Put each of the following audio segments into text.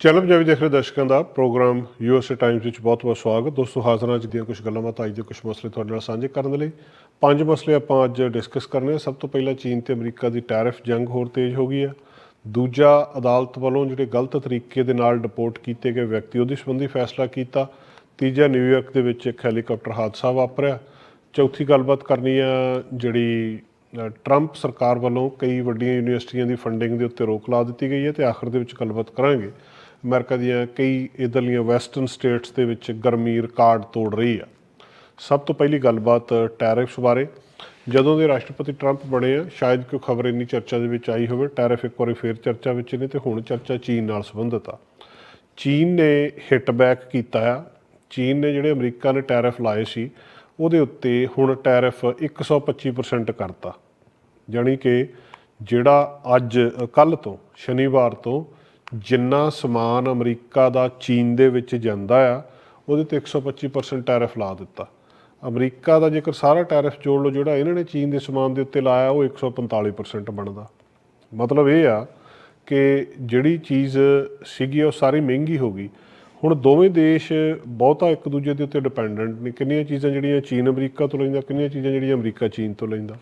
Channel Punjabi ਦੇਖ ਰਹੇ ਦਰਸ਼ਕਾਂ ਦਾ ਪ੍ਰੋਗਰਾਮ ਯੂਐਸਏ ਟਾਈਮਸ ਵਿੱਚ ਬਹੁਤ-ਬਹੁਤ ਸਵਾਗਤ। ਦੋਸਤੋ, ਹਾਜ਼ਰਾਂ ਅੱਜ ਦੀਆਂ ਕੁਝ ਗੱਲਾਂ ਬਾਤਾਂ, ਅੱਜ ਦੇ ਕੁਝ ਮਸਲੇ ਤੁਹਾਡੇ ਨਾਲ ਸਾਂਝੇ ਕਰਨ ਦੇ ਲਈ। ਪੰਜ ਮਸਲੇ ਆਪਾਂ ਅੱਜ ਡਿਸਕਸ ਕਰਨੇ ਆ। ਸਭ ਤੋਂ ਪਹਿਲਾਂ ਚੀਨ ਤੇ ਅਮਰੀਕਾ ਦੀ ਟੈਰਿਫ ਜੰਗ ਹੋਰ ਤੇਜ਼ ਹੋ ਗਈ ਹੈ। ਦੂਜਾ, ਅਦਾਲਤ ਵੱਲੋਂ ਜਿਹੜੇ ਗਲਤ ਤਰੀਕੇ ਦੇ ਨਾਲ ਡਿਪੋਰਟ ਕੀਤੇ ਗਏ ਵਿਅਕਤੀ, ਉਹਦੇ ਸੰਬੰਧੀ ਫੈਸਲਾ ਕੀਤਾ। ਤੀਜਾ ਨਿਊਯਾਰਕ ਦੇ ਵਿੱਚ ਇੱਕ ਹੈਲੀਕਾਪਟਰ ਹਾਦਸਾ ਵਾਪਰਿਆ। ਚੌਥੀ, ਗੱਲਬਾਤ ਕਰਨੀ ਆ ਜਿਹੜੀ ਟਰੰਪ ਸਰਕਾਰ ਵੱਲੋਂ ਕਈ ਵੱਡੀਆਂ ਯੂਨੀਵਰਸਿਟੀਆਂ ਦੀ ਫੰਡਿੰਗ ਦੇ ਉੱਤੇ ਰੋਕ ਲਾ ਦਿੱਤੀ ਗਈ ਹੈ ਤੇ ਆਖਰ ਦੇ ਵਿੱਚ ਗੱਲਬਾਤ ਕਰਾਂਗੇ। ਅਮਰੀਕਾ ਦੀਆਂ ਕਈ ਇਧਰਲੀਆਂ ਵੈਸਟਰਨ ਸਟੇਟਸ ਦੇ ਵਿੱਚ ਗਰਮੀ ਰਿਕਾਰਡ ਤੋੜ ਰਹੀ ਆ। ਸਭ ਤੋਂ ਪਹਿਲੀ ਗੱਲਬਾਤ ਟੈਰਿਫਸ ਬਾਰੇ। ਜਦੋਂ ਦੇ ਰਾਸ਼ਟਰਪਤੀ ਟਰੰਪ ਬਣੇ ਆ, ਸ਼ਾਇਦ ਕੋਈ ਖਬਰ ਇੰਨੀ ਚਰਚਾ ਦੇ ਵਿੱਚ ਆਈ ਹੋਵੇ, ਟੈਰਿਫ ਇੱਕ ਵਾਰੀ ਫੇਰ ਚਰਚਾ ਵਿੱਚ ਨੇ ਤੇ ਹੁਣ ਚਰਚਾ ਚੀਨ ਨਾਲ ਸੰਬੰਧਿਤ ਆ। ਚੀਨ ਨੇ ਹਿੱਟਬੈਕ ਕੀਤਾ ਆ। ਚੀਨ ਨੇ ਜਿਹੜੇ ਅਮਰੀਕਾ ਨੇ ਟੈਰਿਫ ਲਾਏ ਸੀ, ਉਹਦੇ ਉੱਤੇ ਹੁਣ ਟੈਰਿਫ 125% ਕਰਤਾ। ਜਾਣੀ ਕਿ ਜਿਹੜਾ ਅੱਜ ਕੱਲ ਤੋਂ, ਸ਼ਨੀਵਾਰ ਤੋਂ ਜਿੰਨਾ ਸਮਾਨ ਅਮਰੀਕਾ ਦਾ ਚੀਨ ਦੇ ਵਿੱਚ ਜਾਂਦਾ ਆ, ਉਹਦੇ ਤੇ 125% ਟੈਰਿਫ ਲਾ ਦਿੱਤਾ। ਅਮਰੀਕਾ ਦਾ ਜੇਕਰ ਸਾਰਾ ਟੈਰਿਫ ਜੋੜ ਲਓ, ਜਿਹੜਾ ਇਹਨਾਂ ਨੇ ਚੀਨ ਦੇ ਸਮਾਨ ਦੇ ਉੱਤੇ ਲਾਇਆ, ਉਹ 145% ਬਣਦਾ। ਮਤਲਬ ਇਹ ਆ ਕਿ ਜਿਹੜੀ ਚੀਜ਼ ਸੀਗੀ, ਉਹ ਸਾਰੀ ਮਹਿੰਗੀ ਹੋ ਗਈ। ਹੁਣ ਦੋਵੇਂ ਦੇਸ਼ ਬਹੁਤਾ ਇੱਕ ਦੂਜੇ ਦੇ ਉੱਤੇ ਡਿਪੈਂਡੈਂਟ ਨੇ। ਕਿੰਨੀਆਂ ਚੀਜ਼ਾਂ ਜਿਹੜੀਆਂ ਚੀਨ ਅਮਰੀਕਾ ਤੋਂ ਲੈਂਦਾ, ਕਿੰਨੀਆਂ ਚੀਜ਼ਾਂ ਜਿਹੜੀਆਂ ਅਮਰੀਕਾ ਚੀਨ ਤੋਂ ਲੈਂਦਾ।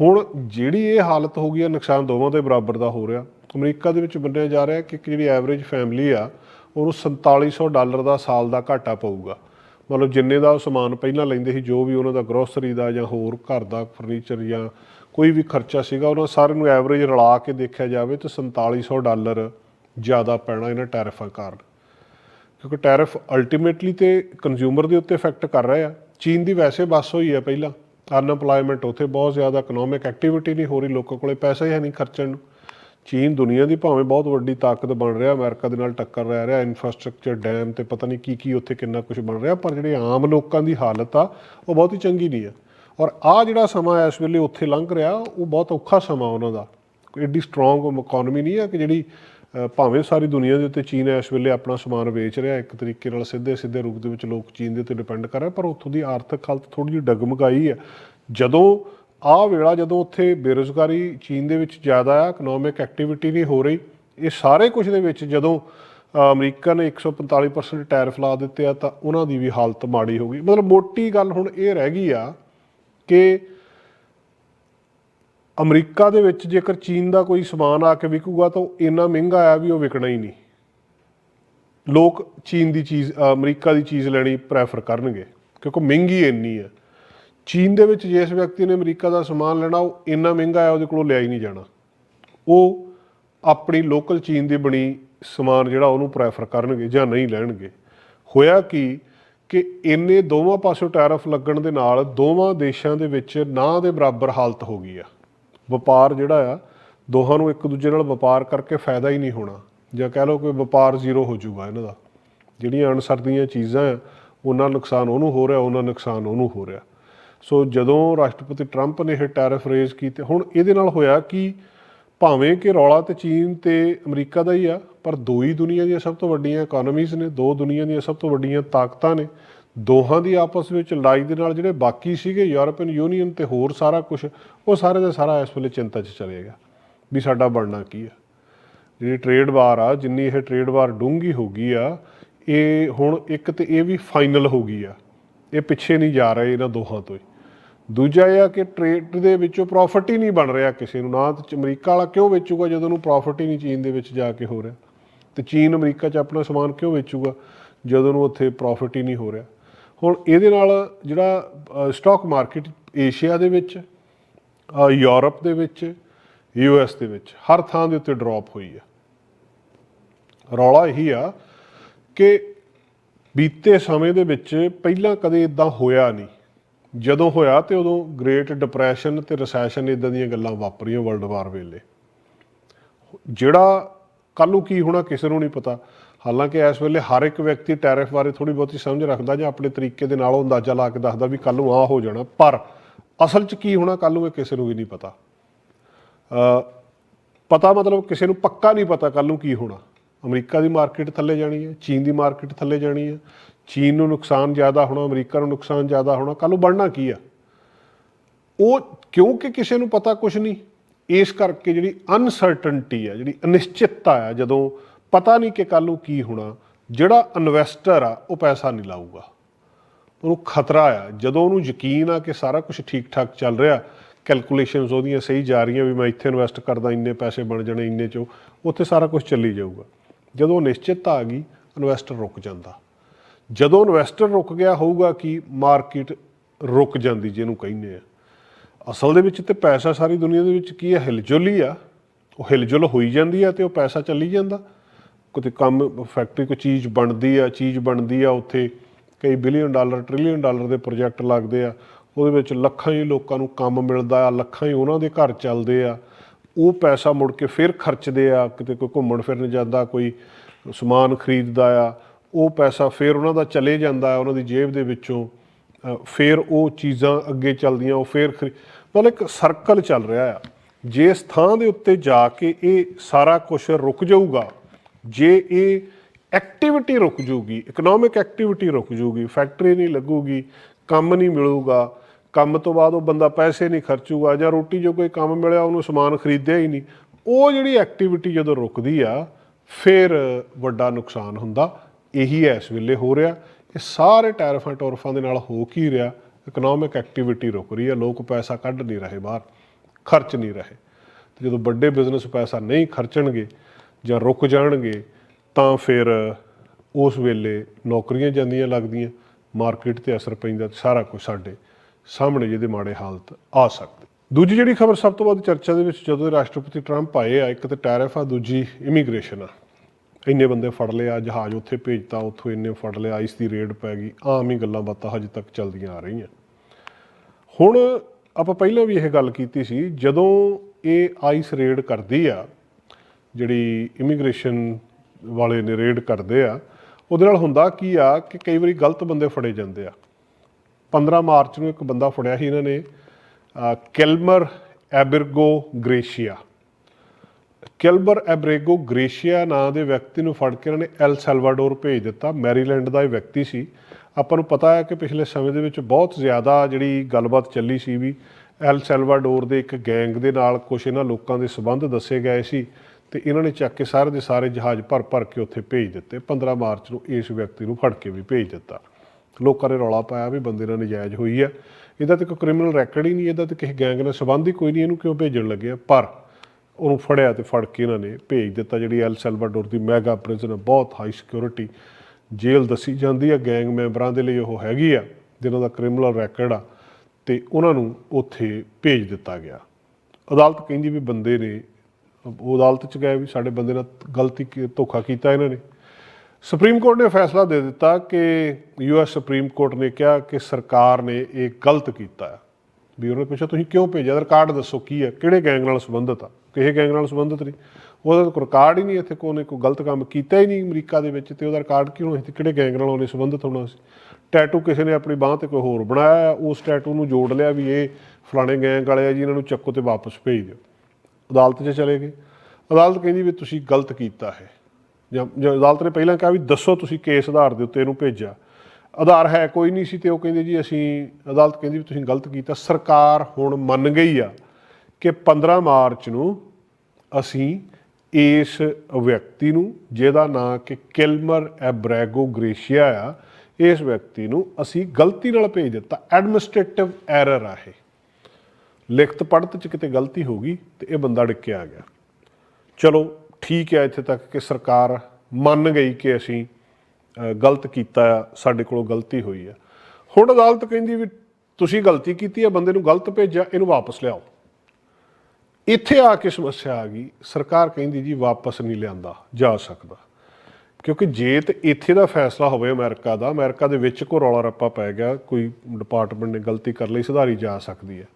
ਹੁਣ ਜਿਹੜੀ ਇਹ ਹਾਲਤ ਹੋ ਗਈ ਆ, ਨੁਕਸਾਨ ਦੋਵਾਂ ਦੇ ਬਰਾਬਰ ਦਾ ਹੋ ਰਿਹਾ। ਅਮਰੀਕਾ ਦੇ ਵਿੱਚ ਮੰਨਿਆ ਜਾ ਰਿਹਾ ਕਿ ਇੱਕ ਜਿਹੜੀ ਐਵਰੇਜ ਫੈਮਿਲੀ ਆ, ਉਹਨੂੰ 4700 ਡਾਲਰ ਦਾ ਸਾਲ ਦਾ ਘਾਟਾ ਪਊਗਾ। ਮਤਲਬ ਜਿੰਨੇ ਦਾ ਉਹ ਸਮਾਨ ਪਹਿਲਾਂ ਲੈਂਦੇ ਸੀ, ਜੋ ਵੀ ਉਹਨਾਂ ਦਾ ਗਰੋਸਰੀ ਦਾ ਜਾਂ ਹੋਰ ਘਰ ਦਾ ਫਰਨੀਚਰ ਜਾਂ ਕੋਈ ਵੀ ਖਰਚਾ ਸੀਗਾ, ਉਹਨਾਂ ਸਾਰੇ ਨੂੰ ਐਵਰੇਜ ਰਲਾ ਕੇ ਦੇਖਿਆ ਜਾਵੇ ਤਾਂ 4700 ਡਾਲਰ ਜ਼ਿਆਦਾ ਪੈਣਾ ਇਹਨਾਂ ਟੈਰਿਫਾਂ ਕਾਰਨ। ਕਿਉਂਕਿ ਟੈਰਿਫ ਅਲਟੀਮੇਟਲੀ ਤੇ ਕੰਜ਼ਿਊਮਰ ਦੇ ਉੱਤੇ ਇਫੈਕਟ ਕਰ ਰਿਹਾ ਆ। ਚੀਨ ਦੀ ਵੈਸੇ ਬਸ ਹੋਈ ਹੈ ਪਹਿਲਾਂ। ਅਨਐਮਪਲੋਇਮੈਂਟ ਉੱਥੇ ਬਹੁਤ ਜ਼ਿਆਦਾ ਇਕਨੋਮਿਕ ਐਕਟੀਵਿਟੀ ਨਹੀਂ ਹੋ ਰਹੀ, ਲੋਕਾਂ ਕੋਲੇ ਪੈਸਾ ਹੀ ਹੈ ਨਹੀਂ ਖਰਚਣ ਨੂੰ। ਚੀਨ ਦੁਨੀਆ ਦੀ ਭਾਵੇਂ ਬਹੁਤ ਵੱਡੀ ਤਾਕਤ ਬਣ ਰਿਹਾ, ਅਮਰੀਕਾ ਦੇ ਨਾਲ ਟੱਕਰ ਰਹਿ ਰਿਹਾ ਇਨਫਰਾਸਟ੍ਰਕਚਰ ਡੈਮ ਤੇ ਪਤਾ ਨਹੀਂ ਕੀ ਕੀ ਉੱਥੇ ਕਿੰਨਾ ਕੁਝ ਬਣ ਰਿਹਾ, ਪਰ ਜਿਹੜੇ ਆਮ ਲੋਕਾਂ ਦੀ ਹਾਲਤ ਆ, ਉਹ ਬਹੁਤ ਹੀ ਚੰਗੀ ਨਹੀਂ ਆ ਔਰ ਆ ਜਿਹੜਾ ਸਮਾਂ ਇਸ ਵੇਲੇ ਉੱਥੇ ਲੰਘ ਰਿਹਾ, ਉਹ ਬਹੁਤ ਔਖਾ ਸਮਾਂ ਉਹਨਾਂ ਦਾ। ਐਡੀ ਸਟਰੋਂਗ ਇਕਨੋਮੀ ਨਹੀਂ ਆ ਕਿ ਜਿਹੜੀ ਭਾਵੇਂ ਸਾਰੀ ਦੁਨੀਆ ਦੇ ਉੱਤੇ ਚੀਨ ਇਸ ਵੇਲੇ ਆਪਣਾ ਸਮਾਨ ਵੇਚ ਰਿਹਾ, ਇੱਕ ਤਰੀਕੇ ਨਾਲ ਸਿੱਧੇ ਸਿੱਧੇ ਰੂਪ ਦੇ ਵਿੱਚ ਲੋਕ ਚੀਨ ਦੇ ਉੱਤੇ ਡਿਪੈਂਡ ਕਰ ਰਹੇ, ਪਰ ਉੱਥੋਂ ਦੀ ਆਰਥਿਕ ਹਾਲਤ ਥੋੜੀ ਜਿਹੀ ਡਗਮਗਾਈ ਹੈ। ਜਦੋਂ ਆਹ ਵੇਲਾ ਜਦੋਂ ਉੱਥੇ ਬੇਰੁਜ਼ਗਾਰੀ ਚੀਨ ਦੇ ਵਿੱਚ ਜ਼ਿਆਦਾ ਆ ਇਕਨੋਮਿਕ ਐਕਟੀਵਿਟੀ ਨਹੀਂ ਹੋ ਰਹੀ, ਇਹ ਸਾਰੇ ਕੁਝ ਦੇ ਵਿੱਚ ਜਦੋਂ ਅਮਰੀਕਾ ਨੇ 145% ਟੈਰਿਫ ਲਾ ਦਿੱਤੇ ਆ, ਤਾਂ ਉਹਨਾਂ ਦੀ ਵੀ ਹਾਲਤ ਮਾੜੀ ਹੋ ਗਈ। ਮਤਲਬ ਮੋਟੀ ਗੱਲ ਹੁਣ ਇਹ ਰਹਿ ਗਈ ਆ ਕਿ ਅਮਰੀਕਾ ਦੇ ਵਿੱਚ ਜੇਕਰ ਚੀਨ ਦਾ ਕੋਈ ਸਮਾਨ ਆ ਕੇ ਵਿਕੂਗਾ, ਤਾਂ ਉਹ ਇੰਨਾ ਮਹਿੰਗਾ ਆ ਵੀ ਉਹ ਵਿਕਣਾ ਹੀ ਨਹੀਂ। ਲੋਕ ਚੀਨ ਦੀ ਚੀਜ਼ ਅਮਰੀਕਾ ਦੀ ਚੀਜ਼ ਲੈਣੀ ਪ੍ਰੈਫਰ ਕਰਨਗੇ, ਕਿਉਂਕਿ ਮਹਿੰਗੀ ਇੰਨੀ ਹੈ ਚੀਨ ਦੇ ਵਿੱਚ ਜਿਸ ਵਿਅਕਤੀ ਨੇ ਅਮਰੀਕਾ ਦਾ ਸਮਾਨ ਲੈਣਾ, ਉਹ ਇੰਨਾ ਮਹਿੰਗਾ ਹੈ, ਉਹਦੇ ਕੋਲੋਂ ਲਿਆ ਹੀ ਨਹੀਂ ਜਾਣਾ। ਉਹ ਆਪਣੀ ਲੋਕਲ ਚੀਨ ਦੀ ਬਣੀ ਸਮਾਨ ਜਿਹੜਾ, ਉਹਨੂੰ ਪ੍ਰੈਫਰ ਕਰਨਗੇ ਜਾਂ ਨਹੀਂ ਲੈਣਗੇ। ਹੋਇਆ ਕੀ ਕਿ ਇੰਨੇ ਦੋਵਾਂ ਪਾਸੋਂ ਟੈਰਫ ਲੱਗਣ ਦੇ ਨਾਲ ਦੋਵਾਂ ਦੇਸ਼ਾਂ ਦੇ ਵਿੱਚ ਨਾ ਦੇ ਬਰਾਬਰ ਹਾਲਤ ਹੋ ਗਈ ਆ। ਵਪਾਰ ਜਿਹੜਾ ਆ, ਦੋਹਾਂ ਨੂੰ ਇੱਕ ਦੂਜੇ ਨਾਲ ਵਪਾਰ ਕਰਕੇ ਫਾਇਦਾ ਹੀ ਨਹੀਂ ਹੋਣਾ। ਜਾਂ ਕਹਿ ਲਓ ਕੋਈ ਵਪਾਰ ਜ਼ੀਰੋ ਹੋ ਜਾਊਗਾ ਇਹਨਾਂ ਦਾ। ਜਿਹੜੀਆਂ ਅਣਸਰਦੀਆਂ ਚੀਜ਼ਾਂ ਆ, ਉਹਨਾਂ ਨੁਕਸਾਨ ਉਹਨੂੰ ਹੋ ਰਿਹਾ, ਉਹਨਾਂ ਨੁਕਸਾਨ ਉਹਨੂੰ ਹੋ ਰਿਹਾ। ਸੋ ਜਦੋਂ ਰਾਸ਼ਟਰਪਤੀ ਟਰੰਪ ਨੇ ਇਹ ਟੈਰਿਫ ਰੇਜ਼ ਕੀਤੇ, ਹੁਣ ਇਹਦੇ ਨਾਲ ਹੋਇਆ ਕਿ ਭਾਵੇਂ ਕਿ ਰੌਲਾ ਤੇ ਚੀਨ ਤੇ ਅਮਰੀਕਾ ਦਾ ਹੀ ਆ, ਪਰ ਦੋ ਹੀ ਦੁਨੀਆ ਦੀਆਂ ਸਭ ਤੋਂ ਵੱਡੀਆਂ ਇਕਨੋਮੀਜ਼ ਨੇ, ਦੋ ਦੁਨੀਆ ਦੀਆਂ ਸਭ ਤੋਂ ਵੱਡੀਆਂ ਤਾਕਤਾਂ ਨੇ, ਦੋਹਾਂ ਦੀ ਆਪਸ ਵਿੱਚ ਲੜਾਈ ਦੇ ਨਾਲ ਜਿਹੜੇ ਬਾਕੀ ਸੀਗੇ, ਯੂਰਪੀਅਨ ਯੂਨੀਅਨ ਤੇ ਹੋਰ ਸਾਰਾ ਕੁਝ ਉਹ ਸਾਰੇ ਦਾ ਸਾਰਾ ਇਸ ਵੇਲੇ ਚਿੰਤਾ 'ਚ ਚਲੇ ਗਿਆ ਵੀ ਸਾਡਾ ਬਣਨਾ ਕੀ ਆ। ਜਿਹੜੀ ਟ੍ਰੇਡ ਵਾਰ ਆ, ਜਿੰਨੀ ਇਹ ਟ੍ਰੇਡ ਵਾਰ ਡੂੰਗੀ ਹੋ ਗਈ ਆ, ਇਹ ਹੁਣ ਇੱਕ ਤੇ ਇਹ ਵੀ ਫਾਈਨਲ ਹੋ ਗਈ ਆ, ਇਹ ਪਿੱਛੇ ਨਹੀਂ ਜਾ ਰਹੇ ਇਹਨਾਂ ਦੋਹਾਂ ਤੋਂ ਹੀ। ਦੂਜਾ ਇਹ ਆ ਕਿ ਟ੍ਰੇਡ ਦੇ ਵਿੱਚੋਂ ਪ੍ਰੋਫਿਟ ਹੀ ਨਹੀਂ ਬਣ ਰਿਹਾ ਕਿਸੇ ਨੂੰ। ਨਾ ਤੇ ਅਮਰੀਕਾ ਵਾਲਾ ਕਿਉਂ ਵੇਚੂਗਾ ਜਦੋਂ ਉਹਨੂੰ ਪ੍ਰੋਫਿਟ ਹੀ ਨਹੀਂ ਚੀਨ ਦੇ ਵਿੱਚ ਜਾ ਕੇ ਹੋ ਰਿਹਾ? ਤੇ ਚੀਨ ਅਮਰੀਕਾ 'ਚ ਆਪਣਾ ਸਮਾਨ ਕਿਉਂ ਵੇਚੂਗਾ ਜਦੋਂ ਨੂੰ ਉੱਥੇ ਪ੍ਰੋਫਿਟ ਹੀ ਨਹੀਂ ਹੋ ਰਿਹਾ? ਹੁਣ ਇਹਦੇ ਨਾਲ ਜਿਹੜਾ ਸਟਾਕ ਮਾਰਕੀਟ ਏਸ਼ੀਆ ਦੇ ਵਿੱਚ ਯੂਰਪ ਦੇ ਵਿੱਚ ਯੂਐਸ ਦੇ ਵਿੱਚ ਹਰ ਥਾਂ ਦੇ ਉੱਤੇ ਡ੍ਰੌਪ ਹੋਈ ਆ। ਰੌਲਾ ਇਹੀ ਆ ਕਿ ਬੀਤੇ ਸਮੇਂ ਦੇ ਵਿੱਚ ਪਹਿਲਾਂ ਕਦੇ ਇਦਾਂ ਹੋਇਆ ਨਹੀਂ। ਜਦੋਂ ਹੋਇਆ ਤੇ ਉਦੋਂ ਗ੍ਰੇਟ ਡਿਪਰੈਸ਼ਨ ਤੇ ਰੈਸੈਸ਼ਨ ਇਦਾਂ ਦੀਆਂ ਗੱਲਾਂ ਵਾਪਰੀਆਂ ਵਰਲਡ ਵਾਰ ਵੇਲੇ। ਜਿਹੜਾ ਕੱਲ ਨੂੰ ਕੀ ਹੋਣਾ ਕਿਸੇ ਨੂੰ ਨਹੀਂ ਪਤਾ। ਹਾਲਾਂਕਿ ਇਸ ਵੇਲੇ ਹਰ ਇੱਕ ਵਿਅਕਤੀ ਟੈਰਿਫ ਬਾਰੇ ਥੋੜੀ ਬਹੁਤੀ ਸਮਝ ਰੱਖਦਾ ਜਾਂ ਆਪਣੇ ਤਰੀਕੇ ਦੇ ਨਾਲ ਉਹ ਅੰਦਾਜ਼ਾ ਲਾ ਕੇ ਦੱਸਦਾ ਵੀ ਕੱਲ ਨੂੰ ਆ ਹੋ ਜਾਣਾ। ਪਰ ਅਸਲ 'ਚ ਕੀ ਹੋਣਾ ਕੱਲ ਨੂੰ ਇਹ ਕਿਸੇ ਨੂੰ ਵੀ ਨਹੀਂ ਪਤਾ। ਪਤਾ ਮਤਲਬ ਕਿਸੇ ਨੂੰ ਪੱਕਾ ਨਹੀਂ ਪਤਾ ਕੱਲ ਨੂੰ ਕੀ ਹੋਣਾ। ਅਮਰੀਕਾ ਦੀ ਮਾਰਕੀਟ ਥੱਲੇ ਜਾਣੀ ਹੈ, ਚੀਨ ਦੀ ਮਾਰਕੀਟ ਥੱਲੇ ਜਾਣੀ ਹੈ ਚੀਨ ਨੂੰ ਨੁਕਸਾਨ ਜ਼ਿਆਦਾ ਹੋਣਾ, ਅਮਰੀਕਾ ਨੂੰ ਨੁਕਸਾਨ ਜ਼ਿਆਦਾ ਹੋਣਾ ਕੱਲ ਨੂੰ ਬਣਨਾ ਕੀ ਆ? ਉਹ ਕਿਉਂਕਿ ਕਿਸੇ ਨੂੰ ਪਤਾ ਕੁਝ ਨਹੀਂ, ਇਸ ਕਰਕੇ ਜਿਹੜੀ ਅਨਸਰਟਨਟੀ ਆ, ਜਿਹੜੀ ਅਨਿਸ਼ਚਿਤਤਾ ਆ, ਜਦੋਂ ਪਤਾ ਨਹੀਂ ਕਿ ਕੱਲ ਨੂੰ ਕੀ ਹੋਣਾ, ਜਿਹੜਾ ਇਨਵੈਸਟਰ ਆ, ਉਹ ਪੈਸਾ ਨਹੀਂ ਲਾਊਗਾ। ਉਹਨੂੰ ਖਤਰਾ ਆ, ਜਦੋਂ ਉਹਨੂੰ ਯਕੀਨ ਆ ਕਿ ਸਾਰਾ ਕੁਝ ਠੀਕ ਠਾਕ ਚੱਲ ਰਿਹਾ ਕੈਲਕੂਲੇਸ਼ਨਸ ਉਹਦੀਆਂ ਸਹੀ ਜਾ ਰਹੀਆਂ ਵੀ ਮੈਂ ਇੱਥੇ ਇਨਵੈਸਟ ਕਰਦਾ, ਇੰਨੇ ਪੈਸੇ ਬਣ ਜਾਣੇ, ਇੰਨੇ ਚੋਂ, ਉੱਥੇ ਸਾਰਾ ਕੁਝ ਚੱਲੀ ਜਾਊਗਾ। ਜਦੋਂ ਨਿਸ਼ਚਿਤਤਾ ਆ ਗਈ ਇਨਵੈਸਟਰ ਰੁਕ ਜਾਂਦਾ। ਜਦੋਂ ਇਨਵੈਸਟਰ ਰੁਕ ਗਿਆ, ਹੋਊਗਾ ਕਿ ਮਾਰਕੀਟ ਰੁਕ ਜਾਂਦੀ ਜਿਹਨੂੰ ਕਹਿੰਦੇ ਆ। ਅਸਲ ਦੇ ਵਿੱਚ ਤੇ ਪੈਸਾ ਸਾਰੀ ਦੁਨੀਆ ਦੇ ਵਿੱਚ ਕੀ ਹੈ ਹਿਲਜੁਲ ਹੀ ਆ। ਉਹ ਹਿਲਜੁਲ ਹੋਈ ਜਾਂਦੀ ਆ ਤੇ ਉਹ ਪੈਸਾ ਚੱਲੀ ਜਾਂਦਾ। ਕਿਤੇ ਕੰਮ ਫੈਕਟਰੀ ਕੋਈ ਚੀਜ਼ ਬਣਦੀ ਆ, ਚੀਜ਼ ਬਣਦੀ ਆ, ਉੱਥੇ ਕਈ ਬਿਲੀਅਨ ਡਾਲਰ ਟ੍ਰਿਲੀਅਨ ਡਾਲਰ ਦੇ ਪ੍ਰੋਜੈਕਟ ਲੱਗਦੇ ਆ। ਉਹਦੇ ਵਿੱਚ ਲੱਖਾਂ ਹੀ ਲੋਕਾਂ ਨੂੰ ਕੰਮ ਮਿਲਦਾ ਆ, ਲੱਖਾਂ ਹੀ ਉਹਨਾਂ ਦੇ ਘਰ ਚੱਲਦੇ ਆ। ਉਹ ਪੈਸਾ ਮੁੜ ਕੇ ਫਿਰ ਖਰਚਦੇ ਆ। ਕਿਤੇ ਕੋਈ ਘੁੰਮਣ ਫਿਰਨ ਜਾਂਦਾ, ਕੋਈ ਸਮਾਨ ਖਰੀਦਦਾ ਆ। ਉਹ ਪੈਸਾ ਫਿਰ ਉਹਨਾਂ ਦਾ ਚਲੇ ਜਾਂਦਾ ਉਹਨਾਂ ਦੀ ਜੇਬ ਦੇ ਵਿੱਚੋਂ। ਫਿਰ ਉਹ ਚੀਜ਼ਾਂ ਅੱਗੇ ਚੱਲਦੀਆਂ, ਉਹ ਫਿਰ ਖਰੀ- ਮਤਲਬ ਇੱਕ ਸਰਕਲ ਚੱਲ ਰਿਹਾ ਆ। ਜਿਸ ਥਾਂ ਦੇ ਉੱਤੇ ਜਾ ਕੇ ਇਹ ਸਾਰਾ ਕੁਝ ਰੁਕ ਜਾਊਗਾ, ਜੇ ਇਹ ਐਕਟੀਵਿਟੀ ਰੁਕ ਜੂਗੀ ਇਕਨੋਮਿਕ ਐਕਟੀਵਿਟੀ ਰੁਕ ਜੂਗੀ ਫੈਕਟਰੀ ਨਹੀਂ ਲੱਗੂਗੀ, ਕੰਮ ਨਹੀਂ ਮਿਲੂਗਾ, ਕੰਮ ਤੋਂ ਬਾਅਦ ਉਹ ਬੰਦਾ ਪੈਸੇ ਨਹੀਂ ਖਰਚੂਗਾ ਜਾਂ ਰੋਟੀ ਜੋ ਕੋਈ ਕੰਮ ਮਿਲਿਆ ਉਹਨੂੰ ਸਮਾਨ ਖਰੀਦਿਆ ਹੀ ਨਹੀਂ, ਉਹ ਜਿਹੜੀ ਐਕਟੀਵਿਟੀ ਜਦੋਂ ਰੁਕਦੀ ਆ, ਫਿਰ ਵੱਡਾ ਨੁਕਸਾਨ ਹੁੰਦਾ। ਇਹੀ ਇਸ ਵੇਲੇ ਹੋ ਰਿਹਾ। ਇਹ ਸਾਰੇ ਟੈਰਫਾਂ ਟੋਰਫਾਂ ਦੇ ਨਾਲ ਹੋ ਕੀ ਰਿਹਾ। ਇਕਨੋਮਿਕ ਐਕਟੀਵਿਟੀ ਰੁਕ ਰਹੀ ਹੈ। ਲੋਕ ਪੈਸਾ ਕੱਢ ਨਹੀਂ ਰਹੇ ਬਾਹਰ, ਖਰਚ ਨਹੀਂ ਰਹੇ। ਤੇ ਜਦੋਂ ਵੱਡੇ ਬਿਜ਼ਨਸ ਪੈਸਾ ਨਹੀਂ ਖਰਚਣਗੇ ਜਾਂ ਰੁਕ ਜਾਣਗੇ, ਤਾਂ ਫਿਰ ਉਸ ਵੇਲੇ ਨੌਕਰੀਆਂ ਜਾਂਦੀਆਂ ਲੱਗਦੀਆਂ। ਮਾਰਕੀਟ ਤੇ ਅਸਰ ਪੈਂਦਾ ਤੇ ਸਾਰਾ ਕੁਝ ਸਾਡੇ ਸਾਹਮਣੇ ਜਿਹਦੇ ਮਾੜੇ ਹਾਲਤ ਆ ਸਕਦੇ। ਦੂਜੀ ਜਿਹੜੀ ਖਬਰ ਸਭ ਤੋਂ ਵੱਧ ਚਰਚਾ ਦੇ ਵਿੱਚ ਜਦੋਂ ਰਾਸ਼ਟਰਪਤੀ ਟਰੰਪ ਆਏ ਆ, ਇੱਕ ਤੇ ਟੈਰਿਫ ਆ ਦੂਜੀ ਇਮੀਗ੍ਰੇਸ਼ਨ ਆ। ਇੰਨੇ ਬੰਦੇ ਫੜ ਲਿਆ ਜਹਾਜ਼ ਉੱਥੇ ਭੇਜਤਾ, ਉੱਥੋਂ ਇੰਨੇ ਫੜ ਲਿਆ ਆਈਸ ਦੀ ਰੇਡ ਪੈ ਗਈ। ਆਮ ਹੀ ਗੱਲਾਂ ਬਾਤਾਂ ਹਜੇ ਤੱਕ ਚੱਲਦੀਆਂ ਆ ਰਹੀਆਂ। ਹੁਣ ਆਪਾਂ ਪਹਿਲਾਂ ਵੀ ਇਹ ਗੱਲ ਕੀਤੀ ਸੀ, ਜਦੋਂ ਇਹ ਆਈਸ ਰੇਡ ਕਰਦੀ ਆ, ਜਿਹੜੀ ਇਮੀਗ੍ਰੇਸ਼ਨ ਵਾਲੇ ਨੇ ਰੇਡ ਕਰਦੇ ਆ, ਉਹਦੇ ਨਾਲ ਹੁੰਦਾ ਕੀ ਆ ਕਿ ਕਈ ਵਾਰੀ ਗਲਤ ਬੰਦੇ ਫੜੇ ਜਾਂਦੇ ਆ। 15 ਮਾਰਚ ਨੂੰ ਇੱਕ ਬੰਦਾ ਫੜਿਆ ਸੀ ਇਹਨਾਂ ਨੇ ਕੈਲਮਰ ਐਬਰਗੋ ਗ੍ਰੇਸ਼ੀਆ। ਕਿਲਬਰ ਐਬਰੇਗੋ ਗ੍ਰੇਸ਼ੀਆ ਨਾਂ ਦੇ ਵਿਅਕਤੀ ਨੂੰ ਫੜ ਕੇ ਇਹਨਾਂ ਨੇ ਐਲ ਸੈਲਵਾਡੋਰ ਭੇਜ ਦਿੱਤਾ। ਮੈਰੀਲੈਂਡ ਦਾ ਇਹ ਵਿਅਕਤੀ ਸੀ। ਆਪਾਂ ਨੂੰ ਪਤਾ ਹੈ ਕਿ ਪਿਛਲੇ ਸਮੇਂ ਦੇ ਵਿੱਚ ਬਹੁਤ ਜ਼ਿਆਦਾ ਜਿਹੜੀ ਗੱਲਬਾਤ ਚੱਲੀ ਸੀ ਵੀ ਐਲ ਸੈਲਵਾਡੋਰ ਦੇ ਇੱਕ ਗੈਂਗ ਦੇ ਨਾਲ ਕੁਝ ਇਹਨਾਂ ਲੋਕਾਂ ਦੇ ਸਬੰਧ ਦੱਸੇ ਗਏ ਸੀ ਤੇ ਇਹਨਾਂ ਨੇ ਚੱਕ ਕੇ ਸਾਰੇ ਦੇ ਸਾਰੇ ਜਹਾਜ਼ ਭਰ ਭਰ ਕੇ ਉੱਥੇ ਭੇਜ ਦਿੱਤੇ। 15 ਮਾਰਚ ਨੂੰ ਇਸ ਵਿਅਕਤੀ ਨੂੰ ਫੜ ਕੇ ਵੀ ਭੇਜ ਦਿੱਤਾ। ਲੋਕਾਂ ਨੇ ਰੌਲਾ ਪਾਇਆ ਵੀ ਬੰਦੇ ਨਾਲ ਨਜਾਇਜ਼ ਹੋਈ ਹੈ। ਇਹਦਾ ਤੇ ਕੋਈ ਕ੍ਰਿਮੀਨਲ ਰੈਕੋਰਡ ਹੀ ਨਹੀਂ, ਇਹਦਾ ਤੇ ਕਿਸੇ ਗੈਂਗ ਨਾਲ ਸੰਬੰਧ ਹੀ ਕੋਈ ਨਹੀਂ, ਇਹਨੂੰ ਕਿਉਂ ਭੇਜਣ ਲੱਗੇ ਆ? ਪਰ ਉਹਨੂੰ ਫੜਿਆ ਤੇ ਫੜ ਕੇ ਇਹਨਾਂ ਨੇ ਭੇਜ ਦਿੱਤਾ, ਜਿਹੜੀ ਐਲ ਸੈਲਵਾਡੋਰ ਦੀ ਮੈਗਾ ਪ੍ਰਿਜ਼ਨ ਹੈ, ਬਹੁਤ ਹਾਈ ਸਿਕਿਉਰਿਟੀ ਜੇਲ੍ਹ ਦੱਸੀ ਜਾਂਦੀ ਆ ਗੈਂਗ ਮੈਂਬਰਾਂ ਦੇ ਲਈ ਉਹ ਹੈਗੀ ਆ, ਜਿਨ੍ਹਾਂ ਦਾ ਕ੍ਰਿਮੀਨਲ ਰੈਕੋਰਡ ਆ, ਤੇ ਉਹਨਾਂ ਨੂੰ ਉੱਥੇ ਭੇਜ ਦਿੱਤਾ ਗਿਆ। ਅਦਾਲਤ ਕਹਿੰਦੀ ਵੀ ਬੰਦੇ ਨੇ, ਉਹ ਅਦਾਲਤ ਚ ਗਏ ਵੀ ਸਾਡੇ ਬੰਦੇ ਨਾਲ ਗਲਤੀ ਕੀ- ਧੋਖਾ ਕੀਤਾ ਇਹਨਾਂ ਨੇ। ਸੁਪਰੀਮ ਕੋਰਟ ਨੇ ਫੈਸਲਾ ਦੇ ਦਿੱਤਾ ਕਿ ਯੂਐਸ ਸੁਪਰੀਮ ਕੋਰਟ ਨੇ ਕਿਹਾ ਕਿ ਸਰਕਾਰ ਨੇ ਇਹ ਗਲਤ ਕੀਤਾ ਹੈ। ਵੀ ਉਹਨੇ ਪੁੱਛਿਆ, ਤੁਸੀਂ ਕਿਉਂ ਭੇਜਿਆ? ਰਿਕਾਰਡ ਦੱਸੋ ਕੀ ਹੈ? ਕਿਹੜੇ ਗੈਂਗ ਨਾਲ ਸੰਬੰਧਿਤ ਆ? ਕਿਸੇ ਗੈਂਗ ਨਾਲ ਸੰਬੰਧਿਤ ਨਹੀਂ। ਉਹਦਾ ਕੋਈ ਰਿਕਾਰਡ ਹੀ ਨਹੀਂ ਇੱਥੇ ਕੋਨੇ ਕੋਈ ਗਲਤ ਕੰਮ ਕੀਤਾ ਹੀ ਨਹੀਂ ਅਮਰੀਕਾ ਦੇ ਵਿੱਚ, ਤੇ ਉਹਦਾ ਰਿਕਾਰਡ ਕੀ ਹੋਣਾ ਸੀ? ਕਿਹੜੇ ਗੈਂਗ ਨਾਲ ਉਹਨੇ ਸੰਬੰਧਿਤ ਹੋਣਾ ਸੀ? ਟੈਟੂ ਕਿਸੇ ਨੇ ਆਪਣੀ ਬਾਹ ਤੇ ਕੋਈ ਹੋਰ ਬਣਾਇਆ, ਉਸ ਟੈਟੂ ਨੂੰ ਜੋੜ ਲਿਆ ਵੀ ਇਹ ਫਲਾਣੇ ਗੈਂਗ ਵਾਲੇ ਆ ਜੀ, ਇਹਨਾਂ ਨੂੰ ਚੱਕੋ ਤੇ ਵਾਪਸ ਭੇਜ ਦਿਓ। ਅਦਾਲਤ 'ਚ ਚਲੇ ਗਏ। ਅਦਾਲਤ ਕਹਿੰਦੀ ਵੀ ਤੁਸੀਂ ਗਲਤ ਕੀਤਾ ਹੈ। ਜਾਂ ਜਾਂ ਅਦਾਲਤ ਨੇ ਪਹਿਲਾਂ ਕਿਹਾ ਵੀ ਦੱਸੋ ਤੁਸੀਂ ਕੇਸ ਆਧਾਰ ਦੇ ਉੱਤੇ ਇਹਨੂੰ ਭੇਜਿਆ। ਆਧਾਰ ਹੈ ਕੋਈ ਨਹੀਂ ਸੀ ਤੇ ਉਹ ਕਹਿੰਦੇ ਜੀ ਅਸੀਂ, ਅਦਾਲਤ ਕਹਿੰਦੀ ਵੀ ਤੁਸੀਂ ਗਲਤ ਕੀਤਾ, ਸਰਕਾਰ ਹੁਣ ਮੰਨ ਗਈ ਆ। ਕਿ 15 ਮਾਰਚ ਨੂੰ ਅਸੀਂ ਇਸ ਵਿਅਕਤੀ ਨੂੰ, ਜਿਹਦਾ ਨਾਂ ਕਿ ਕਿਲਮਰ ਐਬਰੈਗੋ ਗ੍ਰੇਸ਼ੀਆ ਆ, ਇਸ ਵਿਅਕਤੀ ਨੂੰ ਅਸੀਂ ਗਲਤੀ ਨਾਲ ਭੇਜ ਦਿੱਤਾ। ਐਡਮਿਨਿਸਟ੍ਰੇਟਿਵ ਐਰਰ ਆ ਇਹ। ਲਿਖਤ ਪੜਤ ਚ ਕਿਤੇ ਗਲਤੀ ਹੋ ਗਈ ਤੇ ਇਹ ਬੰਦਾ ਡਿੱਕਿਆ ਆ ਗਿਆ। ਚਲੋ, ਠੀਕ ਹੈ ਇੱਥੇ ਤੱਕ ਕਿ ਸਰਕਾਰ ਮੰਨ ਗਈ ਕਿ ਅਸੀਂ ਗਲਤ ਕੀਤਾ ਆ, ਸਾਡੇ ਕੋਲੋਂ ਗਲਤੀ ਹੋਈ ਆ। ਹੁਣ ਅਦਾਲਤ ਕਹਿੰਦੀ ਵੀ ਤੁਸੀਂ ਗਲਤੀ ਕੀਤੀ ਹੈ ਬੰਦੇ ਨੂੰ ਗਲਤ ਭੇਜਿਆ, ਇਹਨੂੰ ਵਾਪਸ ਲਿਆਓ। ਇੱਥੇ ਆ ਕੇ ਸਮੱਸਿਆ ਆ ਗਈ, ਸਰਕਾਰ ਕਹਿੰਦੀ ਜੀ ਵਾਪਸ ਨਹੀਂ ਲਿਆਂਦਾ, ਜਾ ਸਕਦਾ। ਕਿਉਂਕਿ ਜੇ ਤੇ ਇੱਥੇ ਦਾ ਫੈਸਲਾ ਹੋਵੇ ਅਮਰੀਕਾ ਦਾ, ਅਮਰੀਕਾ ਦੇ ਵਿੱਚ ਕੋ ਰੌਲਾ ਰੱਪਾ ਪੈ ਗਿਆ, ਕੋਈ ਡਿਪਾਰਟਮੈਂਟ ਨੇ ਗਲਤੀ ਕਰ ਲਈ, ਸੁਧਾਰੀ ਜਾ ਸਕਦੀ ਹੈ।